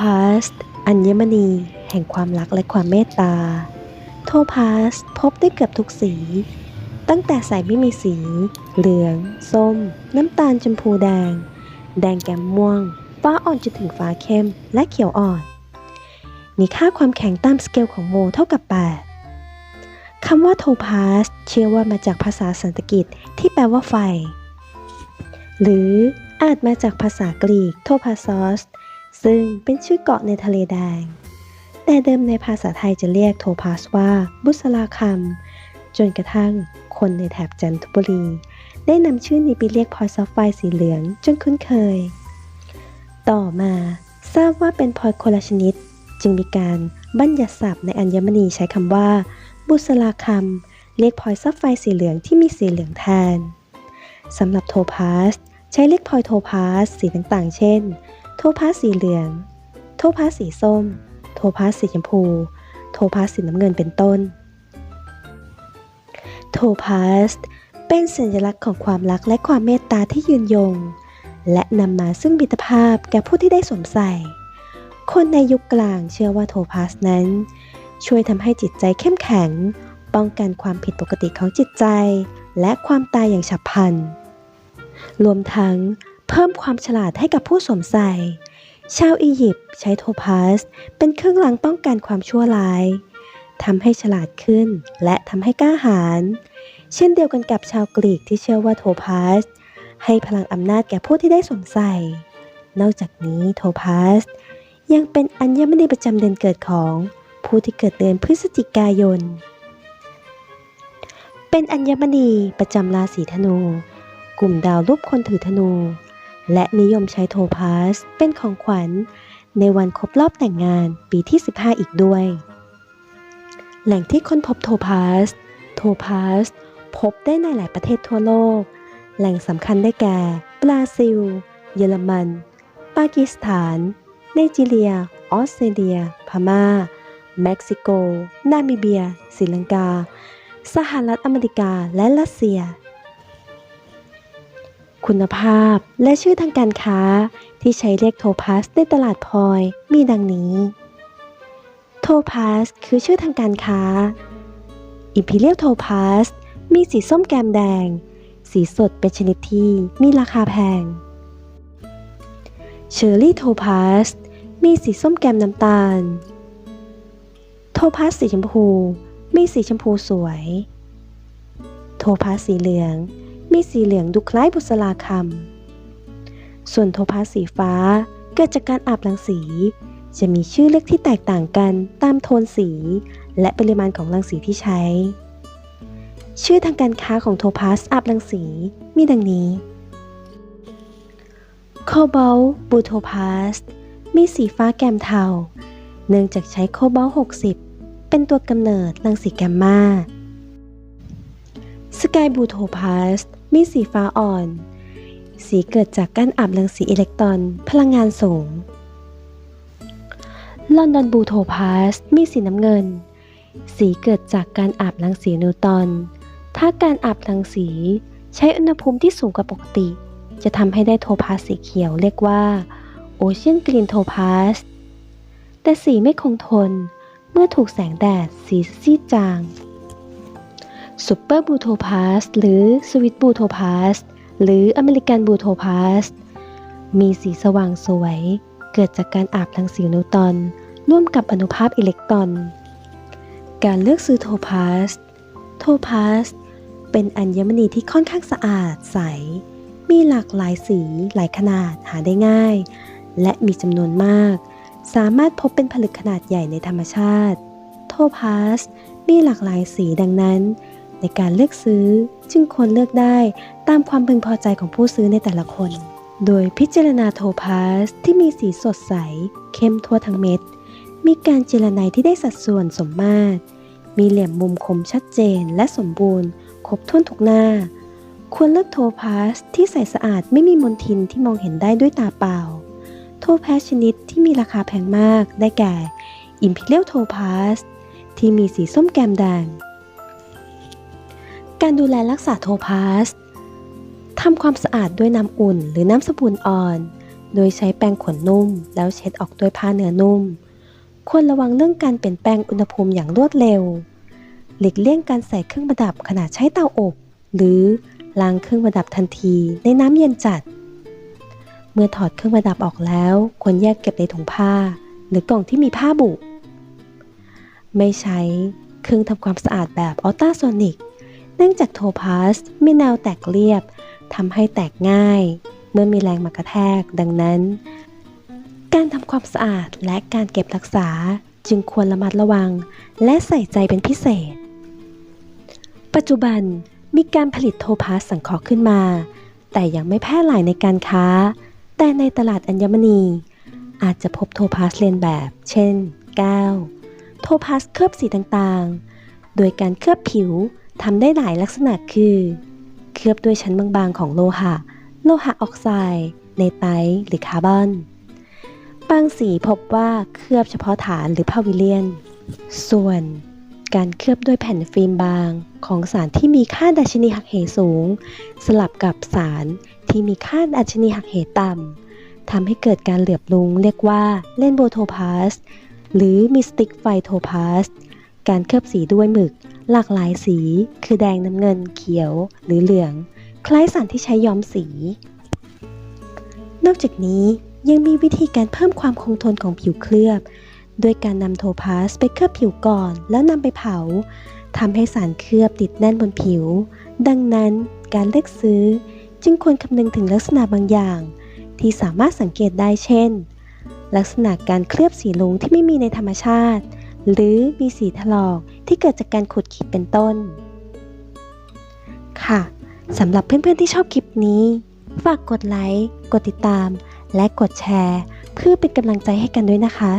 พาสอัญมณีแห่งความรักและความเมตตา โทพาสพบได้เกือบทุกสี ตั้งแต่ใสไม่มีสี เหลือง ส้ม น้ำตาลชมพูแดง แดงแก้มม่วง ฟ้าอ่อนจนถึงฟ้าเข้ม และเขียวอ่อน มีค่าความแข็งตามสเกลของโมเท่ากับ 8 คำว่าโทพาสเชื่อว่ามาจากภาษาสันสกฤตที่แปลว่าไฟ หรืออาจมาจากภาษากรีกโทพาซอส ซึ่งเป็นชื่อเกาะในทะเลแดง แต่เดิมในภาษาไทยจะเรียกโทพาสว่า บุษราคำจนกระทั่งคนในแถบจันทบุรี ได้นำชื่อนี้ไปเรียกพลอยซัฟไฟสีเหลืองจนคุ้นเคย ต่อมาทราบว่าเป็นพลอยคนละชนิด จึงมีการบัญญัติศัพท์ในอัญมณีใช้คำว่า บุษราคำเรียกพลอยซัฟไฟสีเหลืองที่มีสีเหลืองแทนสำหรับโทพาสใช้เรียกพลอยโทพาสสีต่างๆ เช่น โทพาสสีเหลือง โทพาสสีส้ม โทพาสสีชมพู โทพาสสีน้ำเงินเป็นต้น โทพาสเป็นสัญลักษณ์ของความรักและความเมตตาที่ยืนยง และนำมาซึ่งมิตรภาพแก่ผู้ที่ได้สวมใส่ คนในยุคกลางเชื่อว่าโทพาสนั้น ช่วยทำให้จิตใจเข้มแข็ง ป้องกันความผิดปกติของจิตใจ และความตายอย่างฉับพลัน รวมทั้ง เพิ่มความฉลาดให้กับผู้สวมใส่ ชาวอียิปต์ใช้โทพาสเป็นเครื่องรางป้องกันความชั่วร้ายทำให้ฉลาดขึ้นและทำให้กล้าหาญ เช่นเดียวกันกับชาวกรีกที่เชื่อว่าโทพาสให้พลังอำนาจแก่ผู้ที่ได้สวมใส่ นอกจากนี้โทพาสยังเป็นอัญมณีประจำเดือนเกิดของผู้ที่เกิดเดือนพฤศจิกายน เป็นอัญมณีประจำราศีธนู กลุ่มดาวรูปคนถือธนู และนิยมใช้โทพาสเป็นของขวัญ ในวันครบรอบแต่งงานปีที่ 15 อีกด้วย แหล่งที่ค้นพบโทพาส โทพาส พบได้ในหลายประเทศทั่วโลก แหล่งสำคัญได้แก่ บราซิล เยอรมัน ปากีสถานไนจีเรีย ออสเตรเลีย พม่า เม็กซิโก นามิเบียศรีลังกา สหรัฐอเมริกา และรัสเซีย คุณภาพ และชื่อทางการค้าที่ใช้เรียกโทพาสในตลาดพลอยมีดังนี้ โทพาสคือชื่อทางการค้าอิมพีเรียลโทพาสมีสีส้มแกมแดง สีสดเป็นชนิดที่มีราคาแพง เชอร์รี่โทพาสมีสีส้มแกมน้ำตาล โทพาสสีชมพู มีสีชมพูสวย โทพาสสีเหลือง มีสีเหลืองดูคล้ายบุษราคำ ส่วนโทพาสสีฟ้าเกิดจากการอาบรังสี จะมีชื่อเรียกที่แตกต่างกันตามโทนสี และปริมาณของรังสีที่ใช้ ชื่อทางการค้าของโทพาสอาบรังสีมีดังนี้โคบอลบูโทพาสมีสีฟ้าแกมเทา เนื่องจากใช้โคบอล60 เป็นตัวกำเนิดรังสีแกมมาสกายบูโทพาส มีสีฟ้าอ่อน สีเกิดจากการอาบรังสีอิเล็กตรอนพลังงานสูง ลอนดอนบูโทพาสมีสีน้ำเงิน สีเกิดจากการอาบรังสีนิวตอน ถ้าการอาบรังสีใช้อุณหภูมิที่สูงกว่าปกติ จะทำให้ได้โทพาสสีเขียวเรียกว่าโอเชียนกรีนโทพาสแต่สีไม่คงทนเมื่อถูกแสงแดดสีซีดจาง ซูเปอร์บูโทพาสหรือสวิตบูโทพาสหรืออเมริกันบูโทพาสมีสีสว่างสวย เกิดจากการอาบรังสีนิวตอน ร่วมกับอนุภาคอิเล็กตรอน การเลือกซื้อโทพาสโทพาสเป็นอัญมณีที่ค่อนข้างสะอาดใส มีหลากหลายสีหลายขนาดหาได้ง่าย และมีจำนวนมาก สามารถพบเป็นผลึกขนาดใหญ่ในธรรมชาติ โทพาสมีหลากหลายสีดังนั้น ในการเลือกซื้อ จึงควรเลือกได้ตามความพึงพอใจของผู้ซื้อในแต่ละคน โดยพิจารณาโทพาสที่มีสีสดใส เข้มทั่วทั้งเม็ด มีการเจรไนที่ได้สัดส่วนสมมาตร มีเหลี่ยมมุมคมชัดเจนและสมบูรณ์ ครบถ้วนทุกหน้า ควรเลือกโทพาสที่ใสสะอาดไม่มีมลทินที่มองเห็นได้ด้วยตาเปล่า โทพาสชนิดที่มีราคาแพงมากได้แก่ Imperial Topaz ที่มีสีส้มแกมแดง การดูแลรักษาโทพาสทำความสะอาดด้วยน้ำอุ่นหรือน้ำสบู่อ่อน โดยใช้แป้งขนนุ่ม แล้วเช็ดออกด้วยผ้าเนื้อนุ่ม ควรระวังเรื่องการเปลี่ยนแปลงอุณหภูมิอย่างรวดเร็ว หลีกเลี่ยงการใส่เครื่องประดับขณะใช้เตาอบ หรือล้างเครื่องประดับทันทีในน้ำเย็นจัด เมื่อถอดเครื่องประดับออกแล้ว ควรแยกเก็บในถุงผ้า หรือกล่องที่มีผ้าบุ ไม่ใช้เครื่องทำความสะอาดแบบออต้าโซนิก นื่องจากโทพาสมีแนวแตกเรียบทำให้แตกง่าย เมื่อมีแรงมากระแทกดังนั้น การทำความสะอาดและการเก็บรักษาจึงควรระมัดระวังและใส่ใจเป็นพิเศษ ปัจจุบันมีการผลิตโทพาสสังเคราะห์ขึ้นมา แต่ยังไม่แพร่หลายในการค้า แต่ในตลาดอัญมณี อาจจะพบโทพาสเลียนแบบ เช่น แก้ว โทพาสเคลือบสีต่างๆ โดยการเคลือบผิว ทำได้หลายลักษณะคือ เคลือบด้วยชั้นบางๆของโลหะ โลหะออกไซด์ในไตร์หรือคาร์บอน บางสีพบว่าเคลือบเฉพาะฐานหรือพาวิเลียน ส่วนการเคลือบด้วยแผ่นฟิล์มบางของสารที่มีค่าดัชนีหักเหสูง สลับกับสารที่มีค่าดัชนีหักเหต่ำทำให้เกิดการเหลือบลุงเรียกว่าเล่นโบโทพาสหรือมิสติกไฟโทพาสการเคลือบสีด้วยหมึก หลากหลายสี คือแดงน้ำเงินเขียวหรือเหลือง คล้ายสารที่ใช้ย้อมสี นอกจากนี้ยังมีวิธีการเพิ่มความคงทนของผิวเคลือบโดยการนำโทพาสไปเคลือบผิวก่อน แล้วนำไปเผาทำให้สารเคลือบติดแน่นบนผิว ดังนั้นการเลือกซื้อ จึงควรคำนึงถึงลักษณะบางอย่าง ที่สามารถสังเกตได้เช่น ลักษณะการเคลือบสีลุงที่ไม่มีในธรรมชาติ หรือมีสีถลอก ที่เกิดจากการขูดขีดเป็นต้น ค่ะสำหรับเพื่อนๆที่ชอบคลิปนี้ ฝากกดไลค์ กดติดตาม และกดแชร์ เพื่อเป็นกำลังใจให้กันด้วยนะคะ